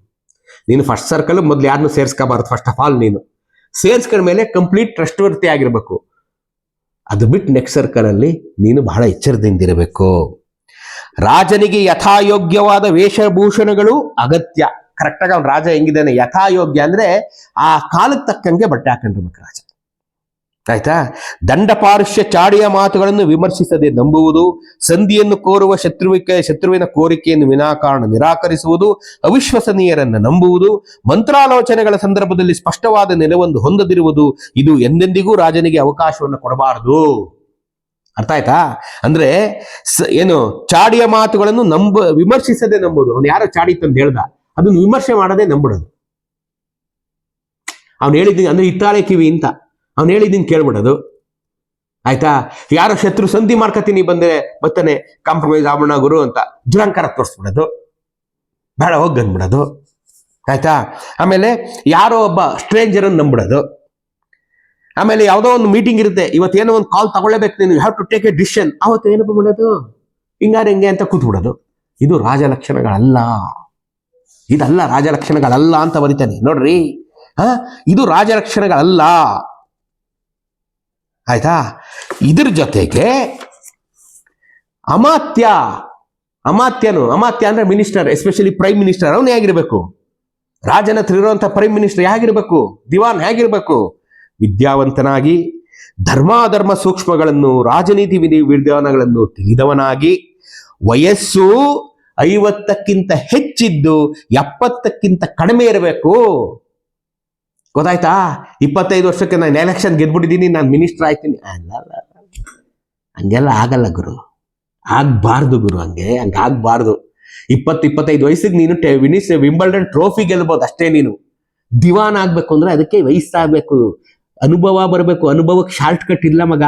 ನೀನು ಫಸ್ಟ್ ಸರ್ಕಲ್ ಮೊದ್ಲು ಯಾರನ್ನು ಸೇರ್ಸ್ಕೋಬಾರ್ದು ಫಸ್ಟ್ ಆಫ್ ಆಲ್ ನೀನು. ಸೇರ್ಸ್ಕೊಂಡ್ಮೇಲೆ ಕಂಪ್ಲೀಟ್ ಟ್ರಸ್ಟ್ ವರ್ತಿ ಆಗಿರ್ಬೇಕು. ಅದು ಬಿಟ್ಟು ನೆಕ್ಸ್ಟ್ ಸರ್ಕಲ್ ಅಲ್ಲಿ ನೀನು ಬಹಳ ಎಚ್ಚರದಿಂದಿರಬೇಕು ರಾಜನಿಗೆ ಯಥಾಯೋಗ್ಯವಾದ ವೇಷಭೂಷಣಗಳು ಅಗತ್ಯ. ಕರೆಕ್ಟಾಗಿ ಅವ್ನು ರಾಜ ಹೆಂಗಿದ್ದಾನೆ? ಯಥಾಯೋಗ್ಯ ಅಂದ್ರೆ ಆ ಕಾಲಕ್ಕೆ ತಕ್ಕಂಗೆ ಬಟ್ಟೆ ಹಾಕೊಂಡಿರ್ಬೇಕು ರಾಜ. ಆಯ್ತಾ? ದಂಡಪಾರುಷ್ಯ ಚಾಡಿಯ ಮಾತುಗಳನ್ನು ವಿಮರ್ಶಿಸದೆ ನಂಬುವುದು, ಸಂಧಿಯನ್ನು ಕೋರುವ ಶತ್ರುವಿಕೆ, ಶತ್ರುವಿನ ಕೋರಿಕೆಯನ್ನು ವಿನಾಕಾರಣ ನಿರಾಕರಿಸುವುದು, ಅವಿಶ್ವಸನೀಯರನ್ನು ನಂಬುವುದು, ಮಂತ್ರಾಲೋಚನೆಗಳ ಸಂದರ್ಭದಲ್ಲಿ ಸ್ಪಷ್ಟವಾದ ನೆಲವೊಂದು ಹೊಂದದಿರುವುದು, ಇದು ಎಂದೆಂದಿಗೂ ರಾಜನಿಗೆ ಅವಕಾಶವನ್ನು ಕೊಡಬಾರದು. ಅರ್ಥ ಆಯ್ತಾ? ಅಂದ್ರೆ ಏನು, ಚಾಡಿಯ ಮಾತುಗಳನ್ನು ನಂಬ, ವಿಮರ್ಶಿಸದೆ ನಂಬುದು ಅವನು ಯಾರೋ ಅಂತ ಹೇಳ್ದ, ಅದನ್ನು ವಿಮರ್ಶೆ ಮಾಡದೆ ನಂಬಿಡೋದು. ಅವನು ಹೇಳಿದ್ದೀನಿ ಅಂದ್ರೆ ಇತ್ತಾಳೆ ಕಿವಿ ಅಂತ. ಅವ್ನು ಹೇಳಿದ್ದೀನಿ ಕೇಳ್ಬಿಡೋದು. ಆಯ್ತಾ? ಯಾರೋ ಶತ್ರು ಸಂಧಿ ಮಾಡ್ಕತೀನಿ ಬಂದ್ರೆ ಬರ್ತಾನೆ ಕಾಂಪ್ರಮೈಸ್ ಆಗೋಣ ಗುರು ಅಂತ ದುರಂಕಾರ ತೋರಿಸ್ಬಿಡೋದು. ಬೇಡ, ಹೋಗಿ ಅಂದ್ಬಿಡೋದು. ಆಯ್ತಾ? ಆಮೇಲೆ ಯಾರೋ ಒಬ್ಬ ಸ್ಟ್ರೇಂಜರ್ ನಂಬಿಡೋದು ಆಮೇಲೆ ಯಾವುದೋ ಒಂದು ಮೀಟಿಂಗ್ ಇರುತ್ತೆ. ಇವತ್ತೇನೋ ಒಂದು ಕಾಲ್ ತಗೊಳ್ಳೇಬೇಕು ನೀನು. Have to take a decision ಅವತ್ತು ಏನಪ್ಪ ಮಾಡೋದು? ಹಿಂಗಾರೆ ಹೆಂಗೆ ಅಂತ ಕೂತ್ಬಿಡೋದು. ಇದು ರಾಜಲಕ್ಷಣಗಳಲ್ಲ. ಇದಲ್ಲ ರಾಜಲಕ್ಷಣಗಳಲ್ಲ ಅಂತ ಬರಿತಾನೆ. ನೋಡ್ರಿ. ಹಾ? ಇದು ರಾಜಲಕ್ಷಣಗಳಲ್ಲ. ಆಯ್ತಾ? ಇದ್ರ ಜೊತೆಗೆ ಅಮಾತ್ಯ ಅಮಾತ್ಯನು ಅಮಾತ್ಯ ಅಂದ್ರೆ ಮಿನಿಸ್ಟರ್ ಎಸ್ಪೆಷಲಿ ಪ್ರೈಮ್ ಮಿನಿಸ್ಟರ್ ಅವನು ಹೇಗಿರ್ಬೇಕು? ರಾಜನ ಹತ್ರ ಇರುವಂತ ಪ್ರೈಮ್ ಮಿನಿಸ್ಟರ್ ಹೇಗಿರ್ಬೇಕು? ದಿವಾನ್ ಹೇಗಿರ್ಬೇಕು? ವಿದ್ಯಾವಂತನಾಗಿ, ಧರ್ಮಾಧರ್ಮ ಸೂಕ್ಷ್ಮಗಳನ್ನು, ರಾಜನೀತಿ ವಿಧಿ ವಿಧಾನಗಳನ್ನು ತಿಳಿದವನಾಗಿ, ವಯಸ್ಸು ಐವತ್ತಕ್ಕಿಂತ ಹೆಚ್ಚಿದ್ದು ಎಪ್ಪತ್ತಕ್ಕಿಂತ ಕಡಿಮೆ ಇರಬೇಕು. ಗೊತ್ತಾಯ್ತಾ? ಇಪ್ಪತ್ತೈದು ವರ್ಷಕ್ಕೆ ನಾನು ಎಲೆಕ್ಷನ್ ಗೆದ್ಬಿಟ್ಟಿದ್ದೀನಿ, ನಾನು ಮಿನಿಸ್ಟರ್ ಆಯ್ತೀನಿ ಅಲ್ಲ. ಹಂಗೆಲ್ಲ ಆಗಲ್ಲ ಗುರು. ಆಗ್ಬಾರ್ದು ಗುರು ಹಂಗೆ ಹಂಗೆ ಆಗ್ಬಾರ್ದು. ಇಪ್ಪತ್ತು, ಇಪ್ಪತ್ತೈದು ವಯಸ್ಸಿಗೆ ನೀನು ವಿನಿಸ್ ವಿಂಬಲ್ಡನ್ ಟ್ರೋಫಿ ಗೆಲ್ಬೋದು ಅಷ್ಟೇ ನೀನು. ದಿವಾನ್ ಆಗ್ಬೇಕು ಅಂದ್ರೆ ಅದಕ್ಕೆ ವಯಸ್ಸಾಗಬೇಕು. ಅನುಭವ ಬರಬೇಕು. ಅನುಭವಕ್ಕೆ ಶಾರ್ಟ್ ಕಟ್ ಇಲ್ಲ ಮಗ.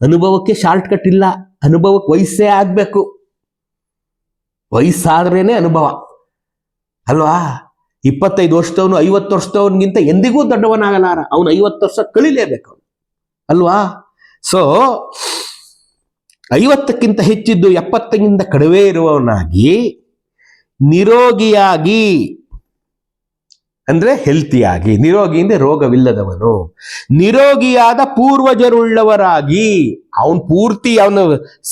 ಅನುಭವಕ್ಕೆ ಶಾರ್ಟ್ ಕಟ್ ಇಲ್ಲ. ಅನುಭವಕ್ಕೆ ವಯಸ್ಸೇ ಆಗ್ಬೇಕು. ವಯಸ್ಸಾದ್ರೇನೆ ಅನುಭವ. ಅಲ್ವಾ? ಇಪ್ಪತ್ತೈದು ವರ್ಷದವನು, ಐವತ್ತು ವರ್ಷದವನಿಗಿಂತ ಎಂದಿಗೂ ದೊಡ್ಡವನಾಗಲಾರ. ಅವನು ಐವತ್ತು ವರ್ಷ ಕಳಿಲೇಬೇಕು ಅಲ್ವಾ? ಸೊ ಐವತ್ತಕ್ಕಿಂತ ಹೆಚ್ಚಿದ್ದು ಎಪ್ಪತ್ತಕ್ಕಿಂತ ಕಡಿಮೆ ಇರುವವನಾಗಿ, ನಿರೋಗಿಯಾಗಿ, ಅಂದ್ರೆ ಹೆಲ್ತಿಯಾಗಿ ನಿರೋಗಿ ಅಂದ್ರೆ ರೋಗವಿಲ್ಲದವನು. ನಿರೋಗಿಯಾದ ಪೂರ್ವಜರುಳ್ಳವರಾಗಿ, ಅವನ್ ಪೂರ್ತಿ ಅವನು,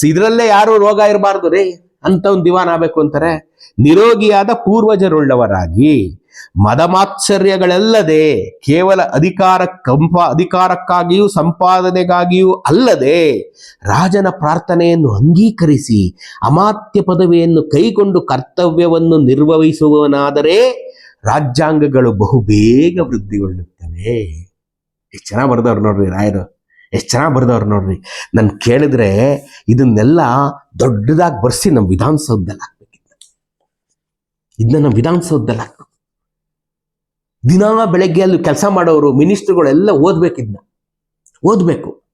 ಇದರಲ್ಲೇ ಯಾರು ರೋಗ ಇರಬಾರ್ದು ಅಂತ ಅಂತವ್ನು ದಿವಾನ ಆಗ್ಬೇಕು ಅಂತಾರೆ. ನಿರೋಗಿಯಾದ ಪೂರ್ವಜರುಳ್ಳವರಾಗಿ ಮದಮಾತ್ಸರ್ಯಗಳಲ್ಲದೆ ಕೇವಲ ಅಧಿಕಾರ ಕಂಪ, ಅಧಿಕಾರಕ್ಕಾಗಿಯೂ ಸಂಪಾದನೆಗಾಗಿಯೂ ಅಲ್ಲದೆ ರಾಜನ ಪ್ರಾರ್ಥನೆಯನ್ನು ಅಂಗೀಕರಿಸಿ ಅಮಾತ್ಯ ಪದವಿಯನ್ನು ಕೈಗೊಂಡು ಕರ್ತವ್ಯವನ್ನು ನಿರ್ವಹಿಸುವವನಾದರೆ ರಾಜ್ಯಾಂಗಗಳು ಬಹುಬೇಗ ವೃದ್ಧಿಗೊಳ್ಳುತ್ತವೆ. ಎಷ್ಟು ಚೆನ್ನಾಗಿ ಬರ್ದವ್ರು ನೋಡ್ರಿ ರಾಯರು. ಎಷ್ಟು ಚೆನ್ನಾಗಿ ಬರ್ದವ್ರು ನೋಡ್ರಿ. ನನ್ ಕೇಳಿದ್ರೆ ಇದನ್ನೆಲ್ಲ ದೊಡ್ಡದಾಗಿ ಬರ್ಸಿ ನಮ್ಮ ವಿಧಾನಸೌಧದಲ್ಲಿ ಹಾಕ್ಬೇಕಿತ್ತು. ಇದನ್ನ ನಮ್ಮ ವಿಧಾನಸೌಧದಲ್ಲಿ ದಿನಾ ಬೆಳಗ್ಗೆ ಅಲ್ಲಿ ಕೆಲಸ ಮಾಡೋರು, ಮಿನಿಸ್ಟ್ರುಗಳೆಲ್ಲ ಓದ್ಬೇಕಿದ್ನ. ಓದ್ಬೇಕು.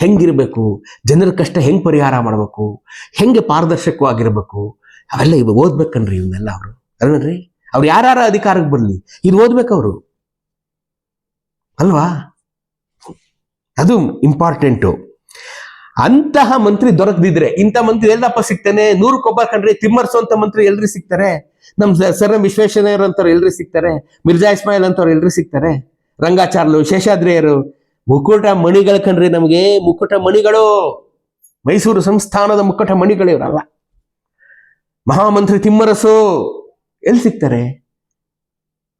ಹೆಂಗಿರ್ಬೇಕು? ಜನರ ಕಷ್ಟ ಹೆಂಗೆ ಪರಿಹಾರ ಮಾಡಬೇಕು? ಹೆಂಗೆ ಪಾರದರ್ಶಕವಾಗಿರ್ಬೇಕು? ಅವೆಲ್ಲ ಇವ ಓದ್ಬೇಕನ್ರಿ ಇವನ್ನೆಲ್ಲ ಅವರು. ಅಲ್ವನ್ರಿ ಅವ್ರು ಯಾರ್ಯಾರ ಅಧಿಕಾರಕ್ಕೆ ಬರಲಿ? ಇದು ಅವರು. ಅಲ್ವಾ? ಅದು ಇಂಪಾರ್ಟೆಂಟು ಅಂತಹ ಮಂತ್ರಿ ದೊರಕದಿದ್ರೆ, ಇಂಥ ಮಂತ್ರಿ ಎಲ್ಲಪ್ಪ ಸಿಗ್ತಾನೆ? ನೂರು ಕೊಬ್ಬ ಕಂಡ್ರೆ ತಿಮ್ಮರ್ಸು ಅಂತ ಮಂತ್ರಿ ಎಲ್ರಿ ಸಿಗ್ತಾರೆ? ನಮ್ ಸರ್ ಎಂ ವಿಶ್ವೇಶ್ವರಯ್ಯರ್ ಅಂತವ್ರು ಎಲ್ರಿ ಸಿಗ್ತಾರೆ? ಮಿರ್ಜಾ ಇಸ್ಮಾಯಿಲ್ ಅಂತವ್ರು ಎಲ್ರಿ ಸಿಗ್ತಾರೆ? ರಂಗಾಚಾರ್ಲು, ಶೇಷಾದ್ರಿಯರು, ಮುಕುಟ ಮಣಿಗಳು ಕಂಡ್ರಿ ನಮಗೆ ಮುಕುಟ ಮಣಿಗಳು. ಮೈಸೂರು ಸಂಸ್ಥಾನದ ಮುಕುಟ ಮಣಿಗಳು ಇವರಲ್ಲ ಮಹಾಮಂತ್ರಿ ತಿಮ್ಮರಸು ಎಲ್ಲಿ ಸಿಗ್ತಾರೆ?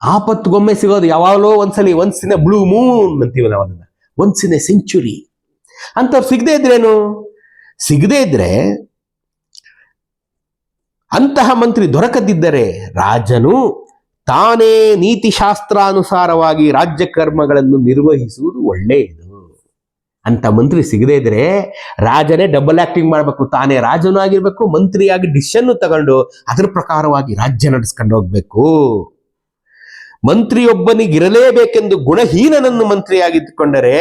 ಆಪತ್ತುಗೊಮ್ಮೆ ಸಿಗೋದು ಯಾವಾಗಲೋ ಒಂದ್ಸಲಿ ಒಂದ್ಸಿನ ಬ್ಲೂ ಮೂನ್ ಅಂತೀವಿ ನಾವು ಅದನ್ನ ಒಂದ್ಸಿನ ಸೆಂಚುರಿ ಅಂತವ್ರು ಸಿಗದೆ ಇದ್ರೇನು ಸಿಗದೇ ಇದ್ರೆ ಅಂತಹ ಮಂತ್ರಿ ದೊರಕದಿದ್ದರೆ ರಾಜನು ತಾನೇ ನೀತಿಶಾಸ್ತ್ರಾನುಸಾರವಾಗಿ ರಾಜ್ಯ ಕರ್ಮಗಳನ್ನು ನಿರ್ವಹಿಸುವುದು ಒಳ್ಳೆಯದು. ಅಂತ ಮಂತ್ರಿ ಸಿಗದೆ ಇದ್ರೆ ರಾಜನೇ ಡಬಲ್ ಆಕ್ಟಿಂಗ್ ಮಾಡಬೇಕು. ತಾನೇ ರಾಜನೂ ಆಗಿರ್ಬೇಕು, ಮಂತ್ರಿಯಾಗಿ ಡಿಸಿಷನ್ ತಗೊಂಡು ಅದ್ರ ಪ್ರಕಾರವಾಗಿ ರಾಜ್ಯ ನಡೆಸ್ಕೊಂಡು ಹೋಗ್ಬೇಕು. ಮಂತ್ರಿಯೊಬ್ಬನಿಗಿರಲೇಬೇಕೆಂದು ಗುಣಹೀನನನ್ನು ಮಂತ್ರಿಯಾಗಿದ್ದುಕೊಂಡರೆ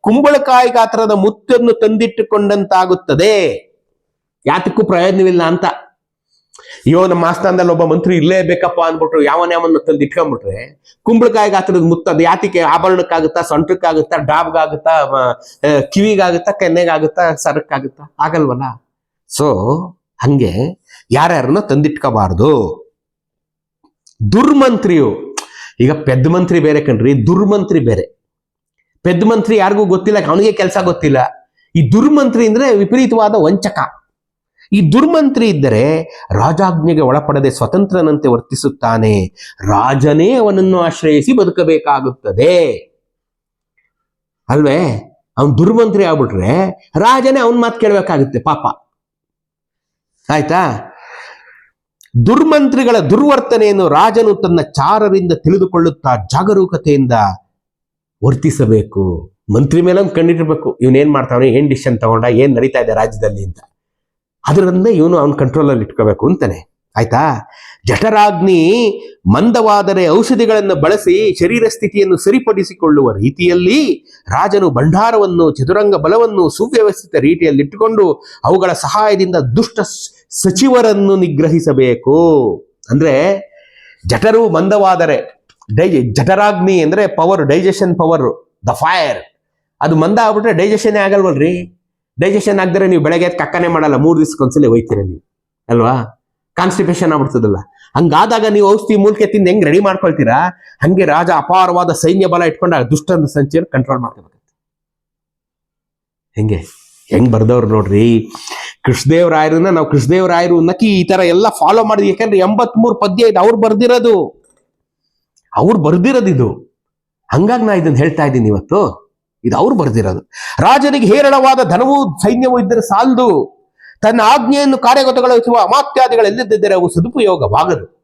ಕುಂಬಳಕಾಯಿ ಗಾತ್ರದ ಮುತ್ತನ್ನು ತಂದಿಟ್ಟುಕೊಂಡಂತಾಗುತ್ತದೆ. ಯಾತಕ್ಕೂ ಪ್ರಯೋಜನವಿಲ್ಲ ಅಂತ. ಅಯ್ಯೋ, ನಮ್ಮ ಆಸ್ಥಾನದಲ್ಲಿ ಒಬ್ಬ ಮಂತ್ರಿ ಇರ್ಲೇಬೇಕಪ್ಪ ಅಂದ್ಬಿಟ್ರು ಯಾವನ ಯಾವನ್ನ ತಂದು ಇಟ್ಕೊಂಡ್ಬಿಟ್ರೆ ಕುಂಬಳಕಾಯಿ ಗಾತ್ರದ ಮುತ್ತ ಅದು ಯಾತಿಕೆ ಆಭರಣಕ್ಕಾಗುತ್ತಾ, ಸೊಂಟಕ್ಕಾಗುತ್ತಾ, ಡಾಬ್ಗಾಗುತ್ತಾ ಕಿವಿಗಾಗುತ್ತಾ, ಕೆನ್ನೆಗಾಗುತ್ತಾ, ಸರಕ್ಕಾಗುತ್ತಾ? ಆಗಲ್ವಲ್ಲ. ಸೊ ಹಂಗೆ ಯಾರ್ಯಾರನ್ನ ತಂದಿಟ್ಕೋಬಾರ್ದು. ದುರ್ಮಂತ್ರಿಯು ಈಗ ಪೆದ್ದ ಮಂತ್ರಿ ಬೇರೆ ಕಣ್ರಿ, ದುರ್ಮಂತ್ರಿ ಬೇರೆ. ಪೆದ್ದ ಮಂತ್ರಿ ಯಾರಿಗೂ ಗೊತ್ತಿಲ್ಲ, ಅವನಿಗೆ ಕೆಲಸ ಗೊತ್ತಿಲ್ಲ. ಈ ದುರ್ಮಂತ್ರಿ ಅಂದ್ರೆ ವಿಪರೀತವಾದ ವಂಚಕ. ಈ ದುರ್ಮಂತ್ರಿ ಇದ್ದರೆ ರಾಜಾಜ್ಞೆಗೆ ಒಳಪಡದೆ ಸ್ವತಂತ್ರನಂತೆ ವರ್ತಿಸುತ್ತಾನೆ. ರಾಜನೇ ಅವನನ್ನು ಆಶ್ರಯಿಸಿ ಬದುಕಬೇಕಾಗುತ್ತದೆ. ಅಲ್ವೇ? ಅವನು ದುರ್ಮಂತ್ರಿ ಆಗ್ಬಿಟ್ರೆ ರಾಜನೇ ಅವನ್ ಮಾತು ಕೇಳಬೇಕಾಗುತ್ತೆ ಪಾಪ. ಆಯ್ತಾ? ದುರ್ಮಂತ್ರಿಗಳ ದುರ್ವರ್ತನೆಯನ್ನು ರಾಜನು ತನ್ನ ಚಾರರಿಂದ ತಿಳಿದುಕೊಳ್ಳುತ್ತಾ ಜಾಗರೂಕತೆಯಿಂದ ವರ್ತಿಸಬೇಕು. ಮಂತ್ರಿ ಮೇಲೆ ಒಂದು ಇವನೇನ್ ಮಾಡ್ತಾವನೆ? ಏನ್ ಡಿಸಿಷನ್ ತಗೊಂಡ? ಏನ್ ನಡೀತಾ ಇದೆ ರಾಜ್ಯದಲ್ಲಿ ಅಂತ. ಅದರಿಂದ ಇವನು ಅವನ ಕಂಟ್ರೋಲಲ್ಲಿ ಇಟ್ಕೋಬೇಕು ಅಂತಾನೆ. ಆಯ್ತಾ? ಜಠರಾಗ್ನಿ ಮಂದವಾದರೆ ಔಷಧಿಗಳನ್ನು ಬಳಸಿ ಶರೀರ ಸ್ಥಿತಿಯನ್ನು ಸರಿಪಡಿಸಿಕೊಳ್ಳುವ ರೀತಿಯಲ್ಲಿ ರಾಜನು ಭಂಡಾರವನ್ನು, ಚದುರಂಗ ಬಲವನ್ನು ಸುವ್ಯವಸ್ಥಿತ ರೀತಿಯಲ್ಲಿಟ್ಟುಕೊಂಡು ಅವುಗಳ ಸಹಾಯದಿಂದ ದುಷ್ಟ ಸಚಿವರನ್ನು ನಿಗ್ರಹಿಸಬೇಕು. ಅಂದ್ರೆ ಜಠರು ಮಂದವಾದರೆ ಡೈ, ಜಠರಾಗ್ನಿ ಅಂದ್ರೆ power digestion power the fire ಅದು ಮಂದ ಆಗ್ಬಿಟ್ರೆ ಡೈಜೆಷನ್ ಆಗಲ್ವಲ್ರಿ? ಡೈಜೆಷನ್ ಆಗದ್ರೆ ನೀವು ಬೆಳಗ್ಗೆ ಕಕ್ಕನೆ ಮಾಡಲ್ಲ, ಮೂರು ದಿವಸಕ್ಕೊಂದ್ಸಲಿ ಒಯ್ತೀರ ನೀವು. ಅಲ್ವಾ? ಕಾನ್ಸ್ಟಿಪೇಷನ್ ಆಗ್ಬಿಡ್ತದಲ್ಲ. ಹಂಗಾದಾಗ ನೀವು ಔಷಧಿ ಮೂಲಕ ತಿಂದು ಹೆಂಗ್ ರೆಡಿ ಮಾಡ್ಕೊಳ್ತೀರಾ? ಹಂಗೆ ರಾಜ ಅಪಾರವಾದ ಸೈನ್ಯ ಬಲ ಇಟ್ಕೊಂಡ ದುಷ್ಟನ ಸಂಚಿಯನ್ನು ಕಂಟ್ರೋಲ್ ಮಾಡ್ಕೋಬೇಕು. ಹೆಂಗೆ? ಹೆಂಗ್ ಬರ್ದವ್ರು ನೋಡ್ರಿ. ಕೃಷ್ಣದೇವರಾಯರನ್ನ ನಾವು ಕೃಷ್ಣದೇವರಾಯರು ನಕಿ ಈ ತರ ಎಲ್ಲ ಫಾಲೋ ಮಾಡಿದ್ವಿ. ಯಾಕಂದ್ರೆ ಎಂಬತ್ಮೂರು ಪದ್ಯ ಇದೆ ಅವ್ರು ಬರ್ದಿರೋದು. ಅವ್ರು ಬರ್ದಿರೋದು ಇದು. ಹಂಗಾಗಿ ನಾ ಇದನ್ನ ಹೇಳ್ತಾ ಇದ್ದೀನಿ ಇವತ್ತು. ಇದು ಅವ್ರು ಬರ್ದಿರೋದು. ರಾಜನಿಗೆ ಹೇರಳವಾದ ಧನವೂ ಸೈನ್ಯವೂ ಇದ್ದರೆ ಸಾಲದು. ತನ್ನ ಆಜ್ಞೆಯನ್ನು ಕಾರ್ಯಗತಗೊಳಿಸುವ ಅಮಾತ್ಯಾದಿಗಳೆಲ್ಲದಿದ್ದರೆ ಅವು ಸದುಪಯೋಗವಾಗದು.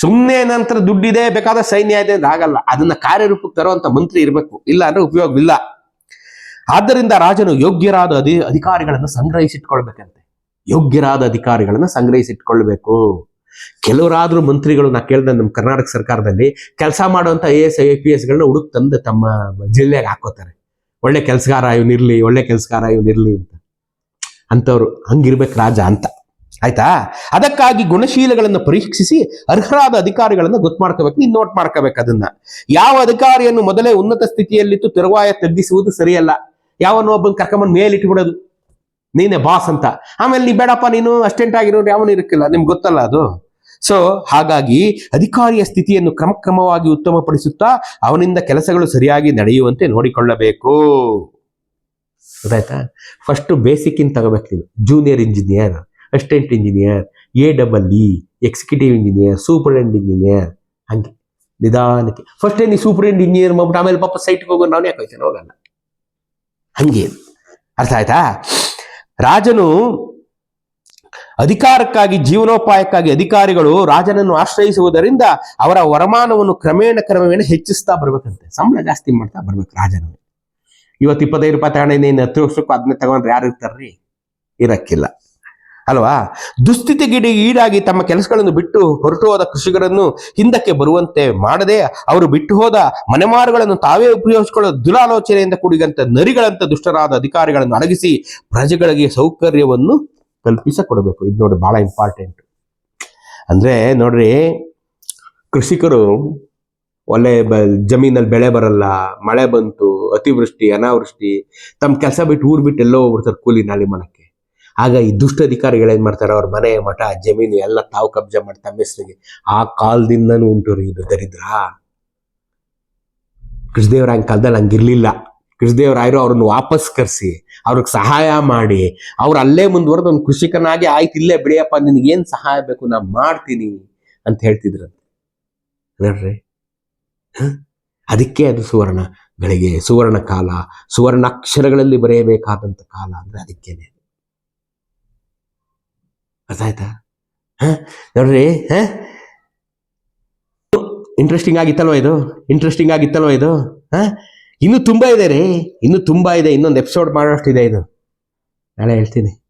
ಸುಮ್ಮನೆ ನಂತರ ದುಡ್ಡಿದೆ, ಬೇಕಾದ ಸೈನ್ಯ ಇದೆ ಅಂತ ಆಗಲ್ಲ ಅದನ್ನ ಕಾರ್ಯರೂಪಕ್ಕೆ ತರುವಂತ ಮಂತ್ರಿ ಇರಬೇಕು. ಇಲ್ಲ ಅಂದ್ರೆ ಉಪಯೋಗವಿಲ್ಲ. ಆದ್ದರಿಂದ ರಾಜನು ಯೋಗ್ಯರಾದ ಅಧಿ, ಅಧಿಕಾರಿಗಳನ್ನು ಸಂಗ್ರಹಿಸಿಟ್ಕೊಳ್ಬೇಕಂತೆ. ಯೋಗ್ಯರಾದ ಅಧಿಕಾರಿಗಳನ್ನು ಸಂಗ್ರಹಿಸಿಟ್ಕೊಳ್ಬೇಕು. ಕೆಲವರಾದ್ರೂ ಮಂತ್ರಿಗಳು, ನಾ ಕೇಳ್ದೆ ನಮ್ಮ ಕರ್ನಾಟಕ ಸರ್ಕಾರದಲ್ಲಿ, ಕೆಲಸ ಮಾಡುವಂತ ಐ ಎಸ್ ಐ ಪಿ ಎಸ್ಗಳನ್ನ ಹುಡುಕ್ ತಂದು ತಮ್ಮ ಜಿಲ್ಲೆಗೆ ಹಾಕೋತಾರೆ. ಒಳ್ಳೆ ಕೆಲಸಗಾರ ಇವನಿರ್ಲಿ ಒಳ್ಳೆ ಕೆಲಸಗಾರ ಇವನಿರ್ಲಿ ಅಂತ. ಅಂತವ್ರು ಹಂಗಿರ್ಬೇಕು ರಾಜ ಅಂತ. ಆಯ್ತಾ? ಅದಕ್ಕಾಗಿ ಗುಣಶೀಲಗಳನ್ನು ಪರೀಕ್ಷಿಸಿ ಅರ್ಹರಾದ ಅಧಿಕಾರಿಗಳನ್ನು ಗೊತ್ತು ಮಾಡ್ಕೋಬೇಕು ನೀನು ನೋಟ್ ಮಾಡ್ಕೋಬೇಕು ಅದನ್ನ. ಯಾವ ಅಧಿಕಾರಿಯನ್ನು ಮೊದಲೇ ಉನ್ನತ ಸ್ಥಿತಿಯಲ್ಲಿತ್ತು ತಿರುವಾಯ ತಗ್ಗಿಸುವುದು ಸರಿಯಲ್ಲ. ಯಾವನೋ ಒಬ್ಬನ ಕರ್ಕೊಂಬಂದು ಮೇಲಿಟ್ಬಿಡೋದು. ನೀನೆ ಬಾಸ್ ಅಂತ. ಆಮೇಲೆ ನೀ ಬೇಡಪ್ಪ, ನೀನು ಅಸ್ಟೆಂಟ್ ಆಗಿರೋರು ಯಾವನು ಇರಕ್ಕಿಲ್ಲ. ನಿಮ್ಗೆ ಗೊತ್ತಲ್ಲ ಅದು? ಸೊ ಹಾಗಾಗಿ ಅಧಿಕಾರಿಯ ಸ್ಥಿತಿಯನ್ನು ಕ್ರಮಕ್ರಮವಾಗಿ ಉತ್ತಮಪಡಿಸುತ್ತಾ ಅವನಿಂದ ಕೆಲಸಗಳು ಸರಿಯಾಗಿ ನಡೆಯುವಂತೆ ನೋಡಿಕೊಳ್ಳಬೇಕು. ಗೊತ್ತಾಯ್ತಾ? ಫಸ್ಟ್ ಬೇಸಿಕ್ ಇನ್ ತಗೋಬೇಕು ನೀನು. Junior engineer assistant engineer A double E executive engineer superintendent engineer ಹಂಗೆ. ನಿಧಾನಕ್ಕೆ. ಫಸ್ಟ್ ನೀ ಸೂಪರ್ಡೆಂಟ್ ಇಂಜಿನಿಯರ್ ಮಾಡ್ಬಿಟ್ಟು ಆಮೇಲೆ ಪಾಪ ಸೈಟ್ಗೆ ಹೋಗೋ ನಾನು ಯಾಕೆ ಹೋಗ್ತೇನೆ ಹೋಗಲ್ಲ. ಹಂಗೆ. ಅರ್ಥ ಆಯ್ತಾ? ರಾಜನು ಅಧಿಕಾರಕ್ಕಾಗಿ, ಜೀವನೋಪಾಯಕ್ಕಾಗಿ ಅಧಿಕಾರಿಗಳು ರಾಜನನ್ನು ಆಶ್ರಯಿಸುವುದರಿಂದ ಅವರ ವರಮಾನವನ್ನು ಕ್ರಮೇಣ ಕ್ರಮೇಣ ಹೆಚ್ಚಿಸ್ತಾ ಬರ್ಬೇಕಂತೆ. ಸಂಬಳ ಜಾಸ್ತಿ ಮಾಡ್ತಾ ಬರ್ಬೇಕು ರಾಜನು ಇವತ್ತು ಇಪ್ಪತ್ತೈದು ರೂಪಾಯಿ ತಗೊಂಡು ನೀನು ಹತ್ತು ವರ್ಷಕ್ಕೂ ಅದನ್ನ ತಗೊಂಡ್ರೆ ಯಾರು ಇರ್ತಾರ್ರಿ? ಇರಕ್ಕಿಲ್ಲ. ಅಲ್ವಾ? ದುಸ್ಥಿತಿಗಿಡಿ ಈಡಾಗಿ ತಮ್ಮ ಕೆಲಸಗಳನ್ನು ಬಿಟ್ಟು ಹೊರಟು ಹೋದ ಕೃಷಿಕರನ್ನು ಹಿಂದಕ್ಕೆ ಬರುವಂತೆ ಮಾಡದೆ ಅವರು ಬಿಟ್ಟು ಹೋದ ಮನೆಮಾರುಗಳನ್ನು ತಾವೇ ಉಪಯೋಗಿಸಿಕೊಳ್ಳೋ ದುರಾಲೋಚನೆಯಿಂದ ಕೂಡಿದಂತ ನರಿಗಳಂತ ದುಷ್ಟರಾದ ಅಧಿಕಾರಿಗಳನ್ನು ಅಡಗಿಸಿ ಪ್ರಜೆಗಳಿಗೆ ಸೌಕರ್ಯವನ್ನು ಕಲ್ಪಿಸಿಕೊಡಬೇಕು. ಇದು ನೋಡಿ ಬಹಳ ಇಂಪಾರ್ಟೆಂಟ್ ಅಂದ್ರೆ ನೋಡ್ರಿ, ಕೃಷಿಕರು ಒಳ್ಳೆ ಬ ಜಮೀನಲ್ಲಿ ಬೆಳೆ ಬರಲ್ಲ, ಮಳೆ ಬಂತು, ಅತಿವೃಷ್ಟಿ, ಅನಾವೃಷ್ಟಿ ತಮ್ಮ ಕೆಲಸ ಬಿಟ್ಟು ಊರ್ ಬಿಟ್ಟು ಎಲ್ಲೋ ಹೋಗ್ಬಿಡ್ತಾರೆ ಕೂಲಿ ನಾಲಿ ಮಾಡಕ್ಕೆ ಆಗ ಈ ದುಷ್ಟ ಅಧಿಕಾರಿಗಳು ಏನು ಮಾಡ್ತಾರೆ? ಅವ್ರ ಮನೆ, ಮಠ, ಜಮೀನು ಎಲ್ಲ ತಾವು ಕಬ್ಜಾ ಮಾಡಿ ತಮ್ಮ ಹೆಸರಿಗೆ ಆ ಕಾಲದಿಂದನೂ ಉಂಟು ರೀ ಇದು ದರಿದ್ರ. ಕೃಷ್ಣದೇವರಾಯನ ಕಾಲದಲ್ಲಿ ಹಂಗಿರ್ಲಿಲ್ಲ ಕೃಷ್ಣದೇವರಾಯರು ಅವ್ರನ್ನ ವಾಪಸ್ ಕರೆಸಿ, ಅವ್ರಿಗೆ ಸಹಾಯ ಮಾಡಿ, ಅವ್ರು ಅಲ್ಲೇ ಮುಂದುವರೆದು ಒಂದು ಕೃಷಿಕನಾಗಿ ಆಯ್ತು ಇಲ್ಲೇ ಬಿಡಿಯಪ್ಪ, ನಿನಗೆ ಏನ್ ಸಹಾಯ ಬೇಕು ನಾ ಮಾಡ್ತೀನಿ ಅಂತ ಹೇಳ್ತಿದ್ರಂತೆ. ನೋಡ್ರಿ? ಅದಕ್ಕೆ ಅದು ಸುವರ್ಣ ಗಳಿಗೆ, ಸುವರ್ಣ ಕಾಲ ಸುವರ್ಣ ಅಕ್ಷರಗಳಲ್ಲಿ ಬರೆಯಬೇಕಾದಂಥ ಕಾಲ ಅಂದರೆ ಅದಕ್ಕೇನೆ ಅರ್ಥ ಆಯ್ತಾ ಹಾಂ? ನೋಡ್ರಿ, ಹಾಂ? ಇಂಟ್ರೆಸ್ಟಿಂಗ್ ಆಗಿತ್ತಲ್ವ ಇದು? ಇಂಟ್ರೆಸ್ಟಿಂಗ್ ಆಗಿತ್ತಲ್ವ ಇದು? ಹಾಂ? ಇನ್ನೂ ತುಂಬ ಇದೆ ರೀ. ಇನ್ನೂ ತುಂಬ ಇದೆ. ಇನ್ನೊಂದು ಎಪಿಸೋಡ್ ಮಾಡೋಷ್ಟಿದೆ ಇದು. ನಾಳೆ ಹೇಳ್ತೀನಿ.